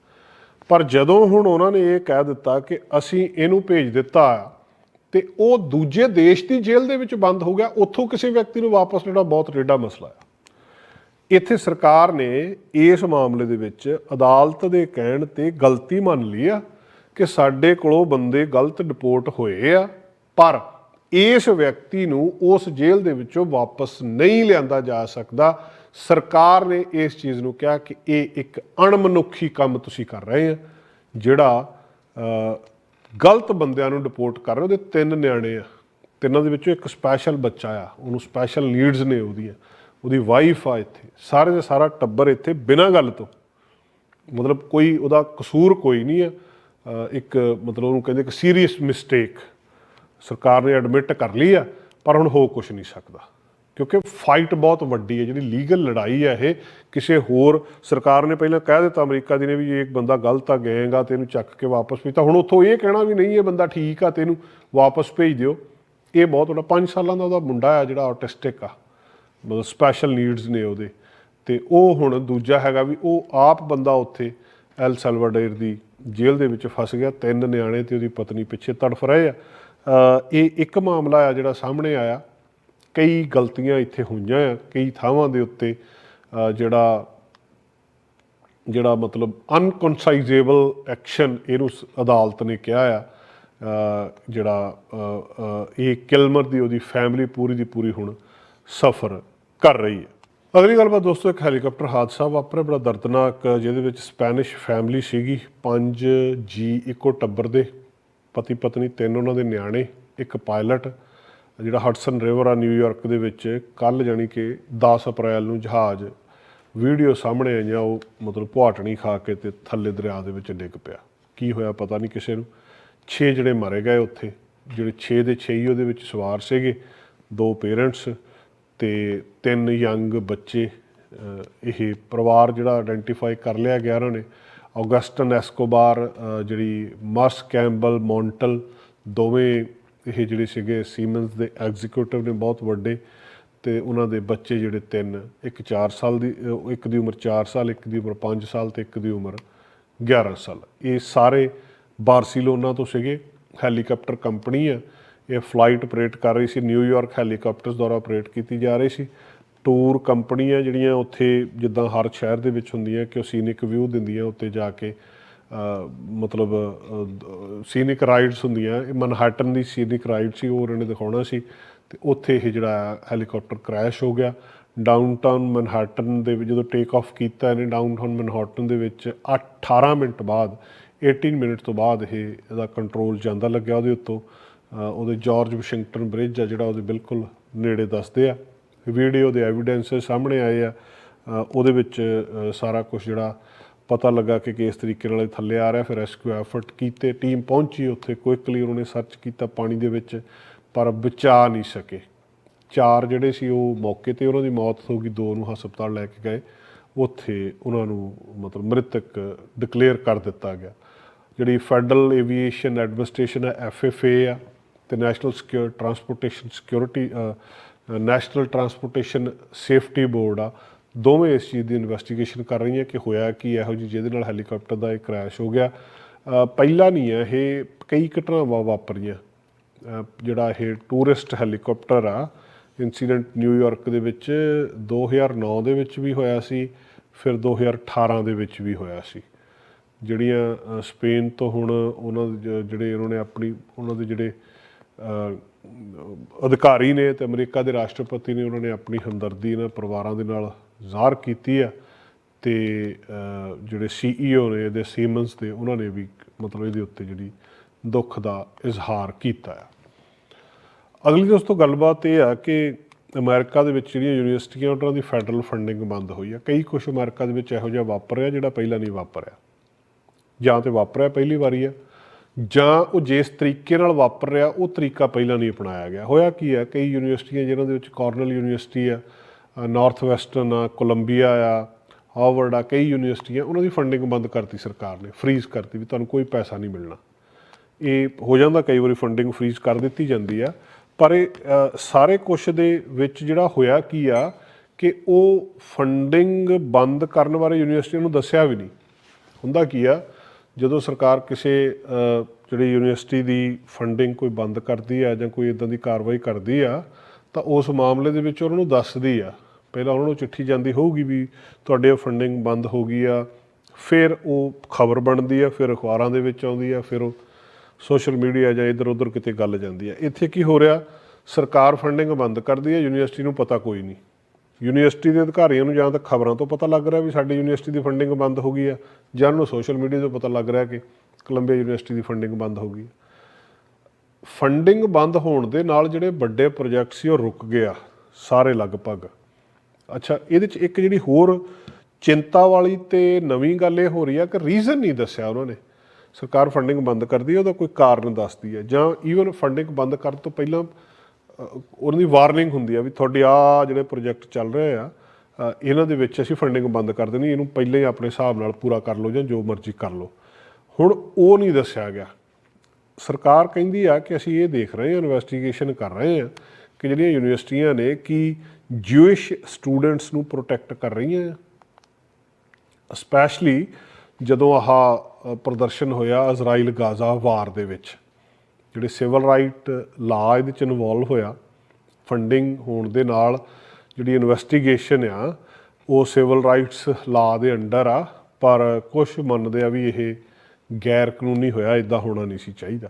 ਪਰ ਜਦੋਂ ਹੁਣ ਉਹਨਾਂ ਨੇ ਇਹ ਕਹਿ ਦਿੱਤਾ ਕਿ ਅਸੀਂ ਇਹਨੂੰ ਭੇਜ ਦਿੱਤਾ ਤੇ ਉਹ ਦੂਜੇ ਦੇਸ਼ ਦੀ ਜੇਲ੍ਹ ਦੇ ਵਿੱਚ ਬੰਦ ਹੋ ਗਿਆ, ਉੱਥੋਂ ਕਿਸੇ ਵਿਅਕਤੀ ਨੂੰ ਵਾਪਸ ਲੈਣਾ ਬਹੁਤ ਰੇਡਾ ਮਸਲਾ ਹੈ ਇੱਥੇ ਸਰਕਾਰ ਨੇ ਇਸ ਮਾਮਲੇ ਦੇ ਵਿੱਚ ਅਦਾਲਤ ਦੇ ਕਹਿਣ ਤੇ ਗਲਤੀ ਮੰਨ ਲਈ ਆ ਕਿ ਸਾਡੇ ਕੋਲੋਂ ਬੰਦੇ ਗਲਤ ਡਿਪੋਰਟ ਹੋਏ ਆ, ਪਰ ਇਸ ਵਿਅਕਤੀ ਨੂੰ ਉਸ ਜੇਲ੍ਹ ਦੇ ਵਿੱਚੋਂ ਵਾਪਸ ਨਹੀਂ ਲਿਆਂਦਾ ਜਾ ਸਕਦਾ। ਸਰਕਾਰ ਨੇ ਇਸ ਚੀਜ਼ ਨੂੰ ਕਿਹਾ ਕਿ ਇਹ ਇੱਕ ਅਣਮਨੁੱਖੀ ਕੰਮ ਤੁਸੀਂ ਕਰ ਰਹੇ ਆ, ਜਿਹੜਾ ਗਲਤ ਬੰਦਿਆਂ ਨੂੰ ਡਿਪੋਰਟ ਕਰ ਰਹੇ ਉਹਦੇ ਤਿੰਨ ਨਿਆਣੇ ਆ। ਤਿੰਨਾਂ ਦੇ ਵਿੱਚੋਂ ਇੱਕ ਸਪੈਸ਼ਲ ਬੱਚਾ ਆ। ਉਹਨੂੰ ਸਪੈਸ਼ਲ ਨੀਡਸ ਨੇ ਉਹਦੀਆਂ। ਉਹਦੀ ਵਾਈਫ ਆ ਇੱਥੇ। ਸਾਰੇ ਦਾ ਸਾਰਾ ਟੱਬਰ ਇੱਥੇ ਬਿਨਾਂ ਗੱਲ ਤੋਂ। ਮਤਲਬ ਕੋਈ ਉਹਦਾ ਕਸੂਰ ਕੋਈ ਨਹੀਂ ਆ। ਇੱਕ ਮਤਲਬ ਉਹਨੂੰ ਕਹਿੰਦੇ ਕਿ ਸੀਰੀਅਸ ਮਿਸਟੇਕ ਸਰਕਾਰ ਨੇ ਐਡਮਿਟ ਕਰ ਲਈ ਆ, ਪਰ ਹੁਣ ਹੋ ਕੁਝ ਨਹੀਂ ਸਕਦਾ। ਕਿਉਂਕਿ ਫਾਈਟ ਬਹੁਤ ਵੱਡੀ ਹੈ, ਜਿਹੜੀ ਲੀਗਲ ਲੜਾਈ ਹੈ ਇਹ, ਕਿਸੇ ਹੋਰ ਸਰਕਾਰ ਨੇ ਪਹਿਲਾਂ ਕਹਿ ਦਿੱਤਾ, ਅਮਰੀਕਾ ਦੀ ਨੇ ਵੀ ਇਹ ਇੱਕ ਬੰਦਾ ਗਲਤ ਆ, ਗਏਗਾ ਤੇ ਇਹਨੂੰ ਚੱਕ ਕੇ ਵਾਪਸ ਭੇਜ ਤਾਂ ਹੁਣ ਉੱਥੋਂ ਇਹ ਕਹਿਣਾ ਵੀ ਨਹੀਂ ਇਹ ਬੰਦਾ ਠੀਕ ਆ ਤੇ ਇਹਨੂੰ ਵਾਪਸ ਭੇਜ ਦਿਓ। ਇਹ ਬਹੁਤ ਵੱਡਾ 5 ਸਾਲਾਂ ਦਾ ਉਹਦਾ ਮੁੰਡਾ ਆ ਜਿਹੜਾ ਆਟਿਸਟਿਕ ਆ। ਮਤਲਬ ਸਪੈਸ਼ਲ ਨੀਡਸ ਨੇ ਉਹਦੇ। ਤੇ ਉਹ ਹੁਣ ਦੂਜਾ ਹੈਗਾ ਵੀ ਉਹ ਆਪ ਬੰਦਾ ਉੱਥੇ ਐਲ ਸੈਲਵਾਡੋਰ ਦੀ ਜੇਲ੍ਹ ਦੇ ਵਿੱਚ ਫਸ ਗਿਆ, ਤਿੰਨ ਨਿਆਣੇ ਤੇ ਉਹਦੀ ਪਤਨੀ ਪਿੱਛੇ ਤੜਫ ਰਹੇ ਆ। ਇਹ ਇੱਕ ਮਾਮਲਾ ਆ ਜਿਹੜਾ ਸਾਹਮਣੇ ਆਇਆ। ਕਈ ਗਲਤੀਆਂ ਇੱਥੇ ਹੋਈਆਂ ਆ, ਕਈ ਥਾਵਾਂ ਦੇ ਉੱਤੇ ਜਿਹੜਾ ਜਿਹੜਾ ਮਤਲਬ ਅਨਕਨਸਾਈਜ਼ੇਬਲ ਐਕਸ਼ਨ ਇਹਨੂੰ ਸ- ਅਦਾਲਤ ਨੇ ਕਿਹਾ ਆ। ਜਿਹੜਾ ਇਹ ਕਿਲਮਰ ਦੀ ਉਹਦੀ ਫੈਮਿਲੀ ਪੂਰੀ ਦੀ ਪੂਰੀ ਹੁਣ ਸਫਰ ਕਰ ਰਹੀ ਹੈ। ਅਗਲੀ ਗੱਲਬਾਤ ਦੋਸਤੋ, ਇੱਕ ਹੈਲੀਕਾਪਟਰ ਹਾਦਸਾ ਵਾਪਰਿਆ। ਬੜਾ ਦਰਦਨਾਕ, ਜਿਹਦੇ ਵਿੱਚ ਸਪੈਨਿਸ਼ ਫੈਮਿਲੀ ਸੀਗੀ। ਪੰਜ ਜੀ, ਇੱਕੋ ਟੱਬਰ ਦੇ ਪਤੀ ਪਤਨੀ, ਤਿੰਨ ਉਹਨਾਂ ਦੇ ਨਿਆਣੇ, ਇੱਕ ਪਾਇਲਟ, ਜਿਹੜਾ ਹਟਸਨ ਰਿਵਰ ਆ ਨਿਊਯਾਰਕ ਦੇ ਵਿੱਚ। ਕੱਲ ਜਾਣੀ ਕਿ 10 ਅਪ੍ਰੈਲ ਨੂੰ ਜਹਾਜ਼ ਵੀਡੀਓ ਸਾਹਮਣੇ ਆਈਆਂ, ਉਹ ਮਤਲਬ ਪੁਆਟਣੀ ਖਾ ਕੇ ਤੇ ਥੱਲੇ ਦਰਿਆ ਦੇ ਵਿੱਚ ਡਿੱਗ ਪਿਆ। ਕੀ ਹੋਇਆ ਪਤਾ ਨਹੀਂ ਕਿਸੇ ਨੂੰ। 6 ਜਿਹੜੇ ਮਾਰੇ ਗਏ ਉੱਥੇ। ਜਿਹੜੇ 6 ਦੇ 6 ਹੀ ਉਹਦੇ ਵਿੱਚ ਸਵਾਰ ਸੀਗੇ। ਦੋ ਪੇਰੈਂਟਸ ਤੇ ਤਿੰਨ ਯੰਗ ਬੱਚੇ ਇਹ ਪਰਿਵਾਰ ਜਿਹੜਾ ਆਇਡੈਂਟੀਫਾਈ ਕਰ ਲਿਆ ਗਿਆ ਉਹਨਾਂ ਨੇ। ਔਗਸਟਨ ਐਸਕੋਬਾਰ ਜਿਹੜੀ ਮਸ ਕੈਂਬਲ ਮੌਂਟਲ ਦੋਵੇਂ ਇਹ ਜਿਹੜੇ ਸੀਗੇ ਸੀਮਨਸ ਦੇ ਐਗਜ਼ੀਕਿਊਟਿਵ ਨੇ, ਬਹੁਤ ਵੱਡੇ ਤੇ ਉਹਨਾਂ ਦੇ ਬੱਚੇ ਜਿਹੜੇ ਤਿੰਨ, ਇੱਕ 4 ਸਾਲ ਦੀ ਇੱਕ ਦੀ ਉਮਰ 4 ਸਾਲ, ਇੱਕ ਦੀ ਉਮਰ 5 ਸਾਲ ਤੇ ਇੱਕ ਦੀ ਉਮਰ 11 ਸਾਲ। ਇਹ ਸਾਰੇ ਬਾਰਸੀਲੋਨਾ ਤੋਂ ਸੀਗੇ, ਹੈਲੀਕਾਪਟਰ ਕੰਪਨੀ ਆ। ਇਹ ਫਲਾਈਟ ਆਪਰੇਟ ਕਰ ਰਹੀ ਸੀ ਨਿਊਯਾਰਕ ਹੈਲੀਕਾਪਟਰਸ ਦੁਆਰਾ ਆਪਰੇਟ ਕੀਤੀ ਜਾ ਰਹੀ ਸੀ। ਟੂਰ ਕੰਪਨੀਆਂ ਜਿਹੜੀਆਂ ਉੱਥੇ ਜਿੱਦਾਂ ਹਰ ਸ਼ਹਿਰ ਦੇ ਵਿੱਚ ਹੁੰਦੀਆਂ ਕਿ ਉਹ ਸੀਨਿਕ ਵਿਊ ਦਿੰਦੀਆਂ ਉੱਤੇ ਜਾ ਕੇ ਮਤਲਬ ਸੀਨਿਕ ਰਾਈਡਸ ਹੁੰਦੀਆਂ। ਇਹ ਮਨਹੈਟਨ ਦੀ ਸੀਨਿਕ ਰਾਈਡ ਸੀ, ਉਹ ਉਹਨਾਂ ਨੇ ਦਿਖਾਉਣਾ ਸੀ। ਤੇ ਉੱਥੇ ਇਹ ਜਿਹੜਾ ਹੈਲੀਕਾਪਟਰ ਕ੍ਰੈਸ਼ ਹੋ ਗਿਆ। ਡਾਊਨਟਾਊਨ ਮਨਹੈਟਨ ਦੇ ਵਿੱਚ ਜਦੋਂ ਟੇਕ ਆਫ ਕੀਤਾ ਇਹਨੇ ਡਾਊਨਟਾਊਨ ਮਨਹੈਟਨ ਦੇ ਵਿੱਚ 18 ਮਿੰਟ ਬਾਅਦ 18 ਮਿੰਟ ਤੋਂ ਬਾਅਦ ਇਹ ਇਹਦਾ ਕੰਟਰੋਲ ਜਾਂਦਾ ਲੱਗਿਆ ਉਹਦੇ ਉੱਤੋਂ। ਉਹਦੇ ਜਾਰਜ ਵਾਸ਼ਿੰਗਟਨ ਬ੍ਰਿਜ ਆ ਜਿਹੜਾ ਉਹਦੇ ਬਿਲਕੁਲ ਨੇੜੇ ਦੱਸਦੇ ਆ। ਵੀਡੀਓ ਦੇ ਐਵੀਡੈਂਸ ਸਾਹਮਣੇ ਆਏ ਆ। ਉਹਦੇ ਵਿੱਚ ਸਾਰਾ ਕੁਝ ਜਿਹੜਾ ਪਤਾ ਲੱਗਾ ਕਿ ਕਿਸ ਤਰੀਕੇ ਨਾਲ ਇਹ ਥੱਲੇ ਆ ਰਿਹਾ। ਫਿਰ ਰੈਸਕਿਊ ਐਫਰਟ ਕੀਤੇ ਟੀਮ ਪਹੁੰਚੀ ਉੱਥੇ ਕੁਇਕਲੀ ਉਹਨਾਂ ਨੇ ਸਰਚ ਕੀਤਾ ਪਾਣੀ ਦੇ ਵਿੱਚ, ਪਰ ਬਚਾ ਨਹੀਂ ਸਕੇ। ਚਾਰ ਜਿਹੜੇ ਸੀ ਉਹ ਮੌਕੇ ਤੇ ਉਹਨਾਂ ਦੀ ਮੌਤ ਹੋ ਗਈ, ਦੋ ਨੂੰ ਹਸਪਤਾਲ ਲੈ ਕੇ ਗਏ। ਉੱਥੇ ਉਹਨਾਂ ਨੂੰ ਮਤਲਬ ਮ੍ਰਿਤਕ ਡਿਕਲੇਅਰ ਕਰ ਦਿੱਤਾ ਗਿਆ। ਜਿਹੜੀ ਫੈਡਰਲ ਏਵੀਏਸ਼ਨ ਐਡਮਿਨਿਸਟ੍ਰੇਸ਼ਨ ਹੈ ਐਫਐਫਏ ਆ ਤੇ national secure transportation security national transportation safety board ਆ ਦੋਵੇਂ ਇਸ ਚੀਜ਼ ਦੀ ਇਨਵੈਸਟੀਗੇਸ਼ਨ ਕਰ ਰਹੀਆਂ ਕਿ ਹੋਇਆ ਕੀ ਇਹੋ ਜਿਹੀ ਜਿਹਦੇ ਨਾਲ ਹੈਲੀਕਾਪਟਰ ਦਾ ਇਹ ਕ੍ਰੈਸ਼ ਹੋ ਗਿਆ। ਅ, ਪਹਿਲਾ ਨਹੀਂ ਹੈ ਇਹ ਕਈ ਘਟਨਾਵਾਂ ਵਾਪਰੀਆਂ। ਜਿਹੜਾ ਇਹ ਟੂਰਿਸਟ ਹੈਲੀਕਾਪਟਰ ਆ ਇਨਸੀਡੈਂਟ ਨਿਊਯਾਰਕ ਦੇ ਵਿੱਚ 2009 ਦੇ ਵਿੱਚ ਵੀ ਹੋਇਆ ਸੀ ਫਿਰ 2018 ਦੇ ਵਿੱਚ ਵੀ ਹੋਇਆ ਸੀ। ਜਿਹੜੀਆਂ ਸਪੇਨ ਤੋਂ ਹੁਣ ਉਹਨਾਂ ਜਿਹੜੇ ਉਹਨਾਂ ਨੇ ਆਪਣੀ ਉਹਨਾਂ ਦੇ ਜਿਹੜੇ ਅਧਿਕਾਰੀ ਨੇ ਤੇ ਅਮਰੀਕਾ ਦੇ ਰਾਸ਼ਟਰਪਤੀ ਨੇ ਉਹਨਾਂ ਨੇ ਆਪਣੀ ਹਮਦਰਦੀ ਇਹਨਾਂ ਪਰਿਵਾਰਾਂ ਦੇ ਨਾਲ ਜ਼ਾਹਰ ਕੀਤੀ ਆ ਤੇ ਅ, ਜਿਹੜੇ ਸੀਈਓ ਨੇ ਇਹਦੇ ਸੀਮਨਸ ਦੇ ਉਹਨਾਂ ਨੇ ਵੀ ਮਤਲਬ ਇਹਦੇ ਉੱਤੇ ਜਿਹੜੀ ਦੁੱਖ ਦਾ ਇਜ਼ਹਾਰ ਕੀਤਾ ਆ ਅਗਲੀ ਦੋਸਤੋ ਗੱਲਬਾਤ ਇਹ ਆ ਕਿ ਅਮਰੀਕਾ ਦੇ ਵਿੱਚ ਜਿਹੜੀਆਂ ਯੂਨੀਵਰਸਿਟੀਆਂ ਉਹਨਾਂ ਦੀ ਫੈਡਰਲ ਫੰਡਿੰਗ ਬੰਦ ਹੋਈ ਆ ਕਈ ਕੁਝ ਅਮਰੀਕਾ ਦੇ ਵਿੱਚ ਇਹੋ ਜਿਹਾ ਵਾਪਰਿਆ ਜਿਹੜਾ ਪਹਿਲਾਂ ਨਹੀਂ ਵਾਪਰਿਆ। ਜਾਂ ਤੇ ਵਾਪਰਿਆ ਪਹਿਲੀ ਵਾਰੀ ਆ ਜਾਂ ਉਹ ਜਿਸ ਤਰੀਕੇ ਨਾਲ ਵਾਪਰ ਰਿਹਾ, ਉਹ ਤਰੀਕਾ ਪਹਿਲਾਂ ਨਹੀਂ ਅਪਣਾਇਆ ਗਿਆ। ਹੋਇਆ ਕੀ ਆ ਕਈ ਯੂਨੀਵਰਸਿਟੀਆਂ ਜਿਨ੍ਹਾਂ ਦੇ ਵਿੱਚ ਕਾਰਨਲ ਯੂਨੀਵਰਸਿਟੀ ਆ ਨਾਰਥ ਵੈਸਟਰਨ ਆ ਕੋਲੰਬੀਆ ਆ ਹਾਰਵਰਡ ਆ, ਕਈ ਯੂਨੀਵਰਸਿਟੀਆਂ, ਉਹਨਾਂ ਦੀ ਫੰਡਿੰਗ ਬੰਦ ਕਰਤੀ ਸਰਕਾਰ ਨੇ ਫ੍ਰੀਜ਼ ਕਰਤੀ ਵੀ ਤੁਹਾਨੂੰ ਕੋਈ ਪੈਸਾ ਨਹੀਂ ਮਿਲਣਾ। ਇਹ ਹੋ ਜਾਂਦਾ ਕਈ ਵਾਰੀ ਫੰਡਿੰਗ ਫ੍ਰੀਜ਼ ਕਰ ਦਿੱਤੀ ਜਾਂਦੀ ਆ, ਪਰ ਇਹ ਸਾਰੇ ਕੁਛ ਦੇ ਵਿੱਚ ਜਿਹੜਾ ਹੋਇਆ ਕੀ ਆ ਕਿ ਉਹ ਫੰਡਿੰਗ ਬੰਦ ਕਰਨ ਬਾਰੇ ਯੂਨੀਵਰਸਿਟੀ ਨੂੰ ਦੱਸਿਆ ਵੀ ਨਹੀਂ। ਹੁੰਦਾ ਕੀ ਆ ਜਦੋਂ ਸਰਕਾਰ ਕਿਸੇ ਜਿਹੜੀ ਯੂਨੀਵਰਸਿਟੀ ਦੀ ਫੰਡਿੰਗ ਕੋਈ ਬੰਦ ਕਰਦੀ ਆ ਜਾਂ ਕੋਈ ਇਦਾਂ ਦੀ ਕਾਰਵਾਈ ਕਰਦੀ ਆ, ਤਾਂ ਉਸ ਮਾਮਲੇ ਦੇ ਵਿੱਚ ਉਹਨਾਂ ਨੂੰ ਦੱਸਦੀ ਆ। ਪਹਿਲਾਂ ਉਹਨਾਂ ਨੂੰ ਚਿੱਠੀ ਜਾਂਦੀ ਹੋਊਗੀ ਵੀ ਤੁਹਾਡੇ ਫੰਡਿੰਗ ਬੰਦ ਹੋ ਗਈ ਆ, ਫਿਰ ਉਹ ਖਬਰ ਬਣਦੀ ਆ, ਫਿਰ ਅਖਬਾਰਾਂ ਦੇ ਵਿੱਚ ਆਉਂਦੀ ਆ, ਫਿਰ ਉਹ ਸੋਸ਼ਲ ਮੀਡੀਆ ਜਾਂ ਇੱਧਰ ਉੱਧਰ ਕਿਤੇ ਗੱਲ ਜਾਂਦੀ ਆ। ਇੱਥੇ ਕੀ ਹੋ ਰਿਹਾ? ਸਰਕਾਰ ਫੰਡਿੰਗ ਬੰਦ ਕਰਦੀ ਆ, ਯੂਨੀਵਰਸਿਟੀ ਨੂੰ ਪਤਾ ਕੋਈ ਨਹੀਂ। ਯੂਨੀਵਰਸਿਟੀ ਦੇ ਅਧਿਕਾਰੀਆਂ ਨੂੰ ਜਾਂ ਤਾਂ ਖਬਰਾਂ ਤੋਂ ਪਤਾ ਲੱਗ ਰਿਹਾ ਵੀ ਸਾਡੀ ਯੂਨੀਵਰਸਿਟੀ ਦੀ ਫੰਡਿੰਗ ਬੰਦ ਹੋ ਗਈ ਆ ਜਾਂ ਉਹਨੂੰ ਸੋਸ਼ਲ ਮੀਡੀਆ ਤੋਂ ਪਤਾ ਲੱਗ ਰਿਹਾ ਕਿ ਕੋਲੰਬੀਆ ਯੂਨੀਵਰਸਿਟੀ ਦੀ ਫੰਡਿੰਗ ਬੰਦ ਹੋ ਗਈ ਹੈ। ਫੰਡਿੰਗ ਬੰਦ ਹੋਣ ਦੇ ਨਾਲ ਜਿਹੜੇ ਵੱਡੇ ਪ੍ਰੋਜੈਕਟ ਸੀ, ਉਹ ਰੁਕ ਗਿਆ, ਸਾਰੇ ਲਗਭਗ ਅੱਛਾ, ਇਹਦੇ ਚ ਇੱਕ ਜਿਹੜੀ ਹੋਰ ਚਿੰਤਾ ਵਾਲੀ ਤੇ ਨਵੀਂ ਗੱਲ ਇਹ ਹੋ ਰਹੀ ਆ ਕਿ ਰੀਜ਼ਨ ਨਹੀਂ ਦੱਸਿਆ ਉਹਨਾਂ ਨੇ ਸਰਕਾਰ ਫੰਡਿੰਗ ਬੰਦ ਕਰਦੀ ਹੈ, ਉਹਦਾ ਕੋਈ ਕਾਰਨ ਦੱਸਦੀ ਹੈ, ਜਾਂ ਈਵਨ ਫੰਡਿੰਗ ਬੰਦ ਕਰਨ ਤੋਂ ਪਹਿਲਾਂ ਉਹਨਾਂ ਦੀ ਵਾਰਨਿੰਗ ਹੁੰਦੀ ਆ ਵੀ ਤੁਹਾਡੇ ਆ ਜਿਹੜੇ ਪ੍ਰੋਜੈਕਟ ਚੱਲ ਰਹੇ ਆ ਇਹਨਾਂ ਦੇ ਵਿੱਚ ਅਸੀਂ ਫੰਡਿੰਗ ਬੰਦ ਕਰ ਦੇਣੀ ਇਹਨੂੰ ਪਹਿਲਾਂ ਹੀ ਆਪਣੇ ਹਿਸਾਬ ਨਾਲ ਪੂਰਾ ਕਰ ਲਓ ਜਾਂ ਜੋ ਮਰਜ਼ੀ ਕਰ ਲਓ। ਹੁਣ ਉਹ ਨਹੀਂ ਦੱਸਿਆ ਗਿਆ। ਸਰਕਾਰ ਕਹਿੰਦੀ ਆ ਕਿ ਅਸੀਂ ਇਹ ਦੇਖ ਰਹੇ ਹਾਂ ਇਨਵੈਸਟੀਗੇਸ਼ਨ ਕਰ ਰਹੇ ਹਾਂ ਕਿ ਜਿਹੜੀਆਂ ਯੂਨੀਵਰਸਿਟੀਆਂ ਨੇ ਕੀ ਜੂਇਸ਼ ਸਟੂਡੈਂਟਸ ਨੂੰ ਪ੍ਰੋਟੈਕਟ ਕਰ ਰਹੀਆਂ ਆ। ਸਪੈਸ਼ਲੀ ਜਦੋਂ ਆਹ ਪ੍ਰਦਰਸ਼ਨ ਹੋਇਆ ਇਜ਼ਰਾਈਲ ਗਾਜ਼ਾ ਵਾਰ ਦੇ ਵਿੱਚ। ਜਿਹੜੇ ਸਿਵਲ ਰਾਈਟ ਲਾ ਇਹਦੇ ਚ ਇਨਵੋਲਵ ਹੋਇਆ ਫੰਡਿੰਗ ਹੋਣ ਦੇ ਨਾਲ ਜਿਹੜੀ ਇਨਵੈਸਟੀਗੇਸ਼ਨ ਆ, ਉਹ ਸਿਵਲ ਰਾਈਟਸ ਲਾ ਦੇ ਅੰਡਰ ਆ, ਪਰ ਕੁਝ ਮੰਨਦੇ ਆ ਵੀ ਇਹ ਗੈਰ ਕਾਨੂੰਨੀ ਹੋਇਆ ਇਦਾਂ ਹੋਣਾ ਨਹੀਂ ਸੀ ਚਾਹੀਦਾ।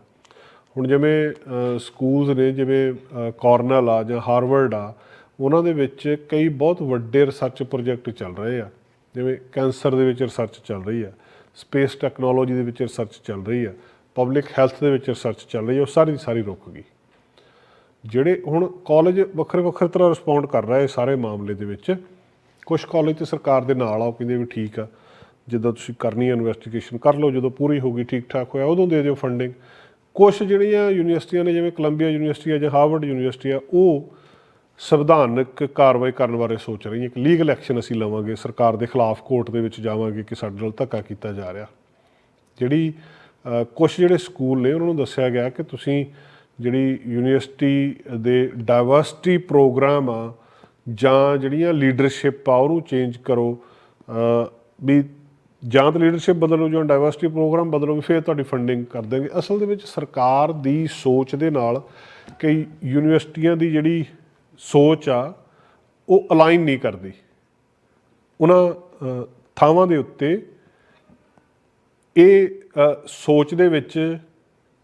ਹੁਣ ਜਿਵੇਂ ਸਕੂਲਸ ਨੇ ਜਿਵੇਂ ਕਾਰਨਲ ਆ ਜਾਂ ਹਾਰਵਰਡ ਆ, ਉਹਨਾਂ ਦੇ ਵਿੱਚ ਕਈ ਬਹੁਤ ਵੱਡੇ ਰਿਸਰਚ ਪ੍ਰੋਜੈਕਟ ਚੱਲ ਰਹੇ ਆ। ਜਿਵੇਂ ਕੈਂਸਰ ਦੇ ਵਿੱਚ ਰਿਸਰਚ ਚੱਲ ਰਹੀ ਆ ਸਪੇਸ ਟੈਕਨੋਲੋਜੀ ਦੇ ਵਿੱਚ ਰਿਸਰਚ ਚੱਲ ਰਹੀ ਆ ਪਬਲਿਕ ਹੈਲਥ ਦੇ ਵਿੱਚ ਰਿਸਰਚ ਚੱਲ ਰਹੀ ਹੈ, ਉਹ ਸਾਰੀ ਦੀ ਸਾਰੀ ਰੁਕ ਗਈ। ਜਿਹੜੇ ਹੁਣ ਕਾਲਜ ਵੱਖਰੇ ਵੱਖਰੇ ਤਰ੍ਹਾਂ ਰਿਸਪੌਂਡ ਕਰ ਰਹੇ ਸਾਰੇ ਮਾਮਲੇ ਦੇ ਵਿੱਚ ਕੁਝ ਕਾਲਜ ਤੇ ਸਰਕਾਰ ਦੇ ਨਾਲ ਆ, ਉਹ ਕਹਿੰਦੇ ਵੀ ਠੀਕ ਆ, ਜਿੱਦਾਂ ਤੁਸੀਂ ਕਰਨੀ ਹੈ ਇਨਵੈਸਟੀਗੇਸ਼ਨ ਕਰ ਲਓ, ਜਦੋਂ ਪੂਰੀ ਹੋ ਗਈ ਠੀਕ ਠਾਕ ਹੋਇਆ, ਉਦੋਂ ਦੇ ਦਿਓ ਫੰਡਿੰਗ ਕੁਝ ਜਿਹੜੀਆਂ ਯੂਨੀਵਰਸਿਟੀਆਂ ਨੇ, ਜਿਵੇਂ ਕੋਲੰਬੀਆ ਯੂਨੀਵਰਸਿਟੀ ਹੈ ਜਾਂ ਹਾਰਵਰਡ ਯੂਨੀਵਰਸਿਟੀ ਆ, ਉਹ ਸੰਵਿਧਾਨਕ ਕਾਰਵਾਈ ਕਰਨ ਬਾਰੇ ਸੋਚ ਰਹੀਆਂ, ਇੱਕ ਲੀਗਲ ਐਕਸ਼ਨ ਅਸੀਂ ਲਵਾਂਗੇ, ਸਰਕਾਰ ਦੇ ਖਿਲਾਫ ਕੋਰਟ ਦੇ ਵਿੱਚ ਜਾਵਾਂਗੇ ਕਿ ਸਾਡੇ ਨਾਲ ਧੱਕਾ ਕੀਤਾ ਜਾ ਰਿਹਾ। ਜਿਹੜੀ ਕੁਝ ਜਿਹੜੇ ਸਕੂਲ ਨੇ, ਉਹਨਾਂ ਨੂੰ ਦੱਸਿਆ ਗਿਆ ਕਿ ਤੁਸੀਂ ਜਿਹੜੀ ਯੂਨੀਵਰਸਿਟੀ ਦੇ ਡਾਈਵਰਸਿਟੀ ਪ੍ਰੋਗਰਾਮ ਆ, ਜਾਂ ਜਿਹੜੀਆਂ ਲੀਡਰਸ਼ਿਪ ਆ, ਉਹਨੂੰ ਚੇਂਜ ਕਰੋ। ਵੀ ਜਾਂ ਤਾਂ ਲੀਡਰਸ਼ਿਪ ਬਦਲੋ, ਜਾਂ ਡਾਇਵਰਸਿਟੀ ਪ੍ਰੋਗਰਾਮ ਬਦਲੋ, ਵੀ ਫਿਰ ਤੁਹਾਡੀ ਫੰਡਿੰਗ ਕਰ ਦੇਣਗੇ। ਅਸਲ ਦੇ ਵਿੱਚ ਸਰਕਾਰ ਦੀ ਸੋਚ ਦੇ ਨਾਲ ਕਈ ਯੂਨੀਵਰਸਿਟੀਆਂ ਦੀ ਜਿਹੜੀ ਸੋਚ ਆ, ਉਹ ਅਲਾਈਨ ਨਹੀਂ ਕਰਦੀ। ਉਹਨਾਂ ਥਾਵਾਂ ਦੇ ਉੱਤੇ ਇਹ ਸੋਚ ਦੇ ਵਿੱਚ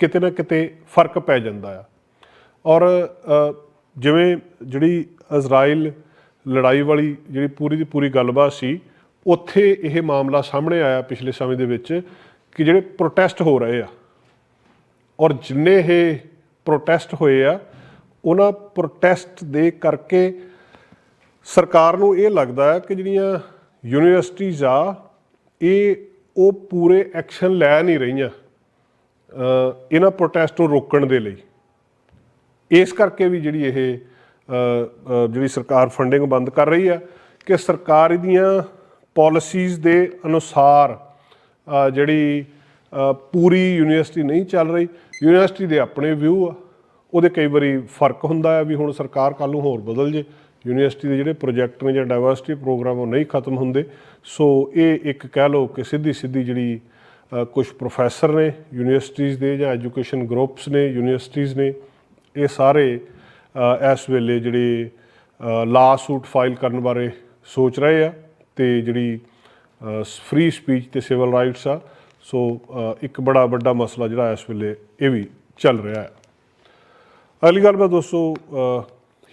ਕਿਤੇ ਨਾ ਕਿਤੇ ਫ਼ਰਕ ਪੈ ਜਾਂਦਾ ਆ। ਔਰ ਜਿਵੇਂ ਜਿਹੜੀ ਇਜ਼ਰਾਈਲ ਲੜਾਈ ਵਾਲੀ ਜਿਹੜੀ ਪੂਰੀ ਦੀ ਪੂਰੀ ਗੱਲਬਾਤ ਸੀ, ਉੱਥੇ ਇਹ ਮਾਮਲਾ ਸਾਹਮਣੇ ਆਇਆ ਪਿਛਲੇ ਸਮੇਂ ਦੇ ਵਿੱਚ ਕਿ ਜਿਹੜੇ ਪ੍ਰੋਟੈਸਟ ਹੋ ਰਹੇ ਆ, ਔਰ ਜਿੰਨੇ ਇਹ ਪ੍ਰੋਟੈਸਟ ਹੋਏ ਆ, ਉਹਨਾਂ ਪ੍ਰੋਟੈਸਟ ਦੇ ਕਰਕੇ ਸਰਕਾਰ ਨੂੰ ਇਹ ਲੱਗਦਾ ਹੈ ਕਿ ਜਿਹੜੀਆਂ ਯੂਨੀਵਰਸਿਟੀਜ਼ ਆ, ਇਹ ਉਹ ਪੂਰੇ ਐਕਸ਼ਨ ਲੈ ਨਹੀਂ ਰਹੀਆਂ ਇਹਨਾਂ ਪ੍ਰੋਟੈਸਟ ਨੂੰ ਰੋਕਣ ਦੇ ਲਈ। ਇਸ ਕਰਕੇ ਵੀ ਜਿਹੜੀ ਇਹ ਜਿਹੜੀ ਸਰਕਾਰ ਫੰਡਿੰਗ ਬੰਦ ਕਰ ਰਹੀ ਆ ਕਿ ਸਰਕਾਰ ਇਹਦੀਆਂ ਪਾਲਿਸੀਜ਼ ਦੇ ਅਨੁਸਾਰ ਜਿਹੜੀ ਪੂਰੀ ਯੂਨੀਵਰਸਿਟੀ ਨਹੀਂ ਚੱਲ ਰਹੀ ਯੂਨੀਵਰਸਿਟੀ ਦੇ ਆਪਣੇ ਵਿਊ ਆ, ਉਹਦੇ ਕਈ ਵਾਰੀ ਫ਼ਰਕ ਹੁੰਦਾ ਹੈ ਵੀ ਹੁਣ ਸਰਕਾਰ ਕੱਲ ਨੂੰ ਹੋਰ ਬਦਲ ਜੇ। ਯੂਨੀਵਰਸਿਟੀ ਦੇ ਜਿਹੜੇ ਪ੍ਰੋਜੈਕਟ ਨੇ ਜਾਂ ਡਾਇਵਰਸਿਟੀ ਪ੍ਰੋਗਰਾਮ ਉਹ ਨਹੀਂ ਖਤਮ ਹੁੰਦੇ। ਸੋ ਇਹ ਇੱਕ ਕਹਿ ਲਓ ਕਿ ਸਿੱਧੀ ਸਿੱਧੀ ਜਿਹੜੀ ਕੁਝ ਪ੍ਰੋਫੈਸਰ ਨੇ, ਯੂਨੀਵਰਸਿਟੀਜ਼ ਦੇ ਜਾਂ ਐਜੂਕੇਸ਼ਨ ਗਰੁੱਪਸ ਨੇ, ਯੂਨੀਵਰਸਿਟੀਜ਼ ਨੇ, ਇਹ ਸਾਰੇ ਇਸ ਵੇਲੇ ਜਿਹੜੇ ਲਾ ਸੂਟ ਫਾਈਲ ਕਰਨ ਬਾਰੇ ਸੋਚ ਰਹੇ ਆ ਤੇ ਜਿਹੜੀ ਫ੍ਰੀ ਸਪੀਚ ਤੇ ਸਿਵਲ ਰਾਈਟਸ ਆ। ਸੋ ਇੱਕ ਬੜਾ ਵੱਡਾ ਮਸਲਾ ਜਿਹੜਾ ਇਸ ਵੇਲੇ ਇਹ ਵੀ ਚੱਲ ਰਿਹਾ ਹੈ। ਅਗਲੀ ਗੱਲ ਮੈਂ ਦੋਸਤੋ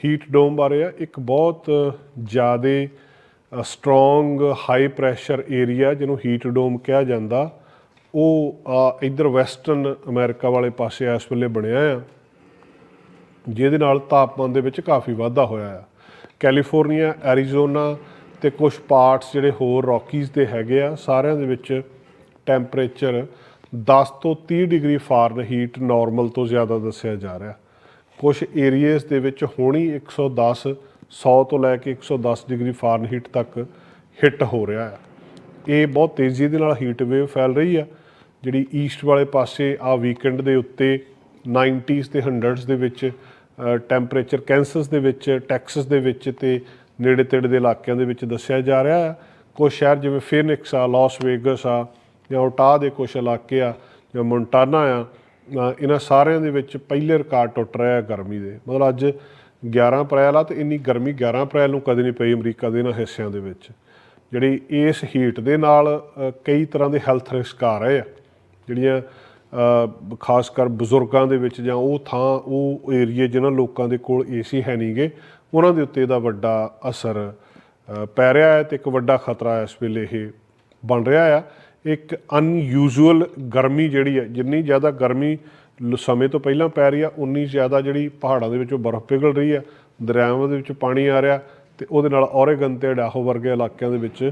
ਹੀਟ ਡੋਮ ਬਾਰੇ ਆ ਇੱਕ ਬਹੁਤ ਜ਼ਿਆਦੇ ਸਟਰੋਂਗ ਹਾਈ ਪ੍ਰੈਸ਼ਰ ਏਰੀਆ ਜਿਹਨੂੰ ਹੀਟ ਡੋਮ ਕਿਹਾ ਜਾਂਦਾ। ਉਹ ਅ, ਇੱਧਰ ਵੈਸਟਰਨ ਅਮਰੀਕਾ ਵਾਲੇ ਪਾਸੇ ਇਸ ਵੇਲੇ ਬਣਿਆ ਆ ਜਿਹਦੇ ਨਾਲ ਤਾਪਮਾਨ ਦੇ ਵਿੱਚ ਕਾਫੀ ਵਾਧਾ ਹੋਇਆ ਆ। ਕੈਲੀਫੋਰਨੀਆ ਐਰੀਜ਼ੋਨਾ ਤੇ ਕੁਝ ਪਾਰਟਸ ਜਿਹੜੇ ਹੋਰ ਰੌਕੀਜ਼ ਦੇ ਹੈਗੇ ਆ ਸਾਰਿਆਂ ਦੇ ਵਿੱਚ ਟੈਂਪਰੇਚਰ 10 ਤੋਂ 30 ਡਿਗਰੀ ਫਾਰਨਹੀਟ ਨਾਰਮਲ ਤੋਂ ਜ਼ਿਆਦਾ ਦੱਸਿਆ ਜਾ ਰਿਹਾ। ਕੁਝ ਏਰੀਆਜ਼ ਦੇ ਵਿੱਚ ਹੋਣੀ 110 100 ਤੋਂ ਲੈ ਕੇ 110 ਡਿਗਰੀ ਫਾਰਨਹੀਟ ਤੱਕ ਹਿੱਟ ਹੋ ਰਿਹਾ ਹੈ। ਇਹ ਬਹੁਤ ਤੇਜ਼ੀ ਦੇ ਨਾਲ ਹੀਟ ਵੇਵ ਫੈਲ ਰਹੀ ਆ ਜਿਹੜੀ ਈਸਟ ਵਾਲੇ ਪਾਸੇ ਆ ਵੀਕਐਂਡ ਦੇ ਉੱਤੇ 90s ਤੇ 100s ਦੇ ਵਿੱਚ ਟੈਂਪਰੇਚਰ ਕੈਂਸਸ ਦੇ ਵਿੱਚ ਟੈਕਸਸ ਦੇ ਵਿੱਚ ਤੇ ਨੇੜੇ ਤੇੜੇ ਦੇ ਇਲਾਕਿਆਂ ਦੇ ਵਿੱਚ ਦੱਸਿਆ ਜਾ ਰਿਹਾ ਹੈ। ਕੁਝ ਸ਼ਹਿਰ ਜਿਵੇਂ ਫਿਨਿਕਸ ਆ ਲਾਸ ਵੇਗਸ ਆ ਜਾਂ ਉਟਾ ਦੇ ਕੁਝ ਇਲਾਕੇ ਆ ਜਾਂ ਮੌਂਟਾਨਾ ਆ ਇਹਨਾਂ ਸਾਰਿਆਂ ਦੇ ਵਿੱਚ ਪਹਿਲੇ ਰਿਕਾਰਡ ਟੁੱਟ ਰਿਹਾ ਹੈ ਗਰਮੀ ਦੇ। ਮਤਲਬ ਅੱਜ 11 ਅਪ੍ਰੈਲ ਆ ਤੇ ਇੰਨੀ ਗਰਮੀ 11 ਅਪ੍ਰੈਲ ਨੂੰ ਕਦੇ ਨਹੀਂ ਪਈ ਅਮਰੀਕਾ ਦੇ ਇਹਨਾਂ ਹਿੱਸਿਆਂ ਦੇ ਵਿੱਚ। ਜਿਹੜੀ ਇਸ ਹੀਟ ਦੇ ਨਾਲ ਕਈ ਤਰ੍ਹਾਂ ਦੇ ਹੈਲਥ ਰਿਸਕ ਆ ਰਹੇ ਆ। ਜਿਹੜੀਆਂ ਖਾਸ ਕਰ ਬਜ਼ੁਰਗਾਂ ਦੇ ਵਿੱਚ ਜਾਂ ਉਹ ਥਾਂ, ਉਹ ਏਰੀਏ ਜਿਨ੍ਹਾਂ ਲੋਕਾਂ ਦੇ ਕੋਲ ਏਸੀ ਹੈ ਨਹੀਂਗੇ ਉਹਨਾਂ ਦੇ ਉੱਤੇ ਇਹਦਾ ਵੱਡਾ ਅਸਰ ਪੈ ਰਿਹਾ ਹੈ ਤੇ ਇੱਕ ਵੱਡਾ ਖਤਰਾ ਇਸ ਵੇਲੇ ਇਹ ਬਣ ਰਿਹਾ ਆ। ਇੱਕ ਅਨਯੂਜੂਅਲ ਗਰਮੀ ਜਿਹੜੀ ਹੈ, ਜਿੰਨੀ ਜ਼ਿਆਦਾ ਗਰਮੀ ਲ- ਸਮੇਂ ਤੋਂ ਪਹਿਲਾਂ ਪੈ ਰਹੀ ਆ ਉਨੀ ਜ਼ਿਆਦਾ ਜਿਹੜੀ ਪਹਾੜਾਂ ਦੇ ਵਿੱਚੋਂ ਬਰਫ਼ ਪਿਘਲ ਰਹੀ ਆ ਦਰਿਆਵਾਂ ਦੇ ਵਿੱਚ ਪਾਣੀ ਆ ਰਿਹਾ ਤੇ ਉਹਦੇ ਨਾਲ ਔਰੇਗਨ ਤੇ ਡਾਹੋ ਵਰਗੇ ਇਲਾਕਿਆਂ ਦੇ ਵਿੱਚ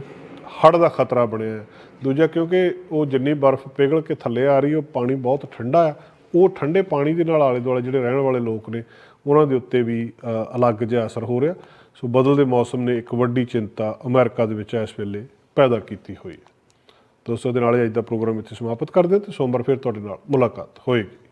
ਹੜ੍ਹ ਦਾ ਖਤਰਾ ਬਣਿਆ ਹੈ। ਦੂਜਾ ਕਿਉਂਕਿ ਉਹ ਜਿੰਨੀ ਬਰਫ਼ ਪਿਘਲ ਕੇ ਥੱਲੇ ਆ ਰਹੀ ਉਹ ਪਾਣੀ ਬਹੁਤ ਠੰਡਾ ਆ ਉਹ ਠੰਡੇ ਪਾਣੀ ਦੇ ਨਾਲ ਆਲੇ ਦੁਆਲੇ ਜਿਹੜੇ ਰਹਿਣ ਵਾਲੇ ਲੋਕ ਨੇ, ਉਹਨਾਂ ਦੇ ਉੱਤੇ ਵੀ ਅਲੱਗ ਜਿਹਾ ਅਸਰ ਹੋ ਰਿਹਾ। ਸੋ ਬਦਲਦੇ ਮੌਸਮ ਨੇ ਇੱਕ ਵੱਡੀ ਚਿੰਤਾ ਅਮਰੀਕਾ ਦੇ ਵਿੱਚ ਇਸ ਵੇਲੇ ਪੈਦਾ ਕੀਤੀ ਹੋਈ ਹੈ। ਦੋਸਤੋ ਦੇ ਨਾਲ ਹੀ ਅੱਜ ਦਾ ਪ੍ਰੋਗਰਾਮ ਇੱਥੇ ਸਮਾਪਤ ਕਰਦੇ ਹਾਂ ਤੇ ਸੋਮਵਾਰ ਫਿਰ ਤੁਹਾਡੇ ਨਾਲ ਮੁਲਾਕਾਤ ਹੋਏਗੀ।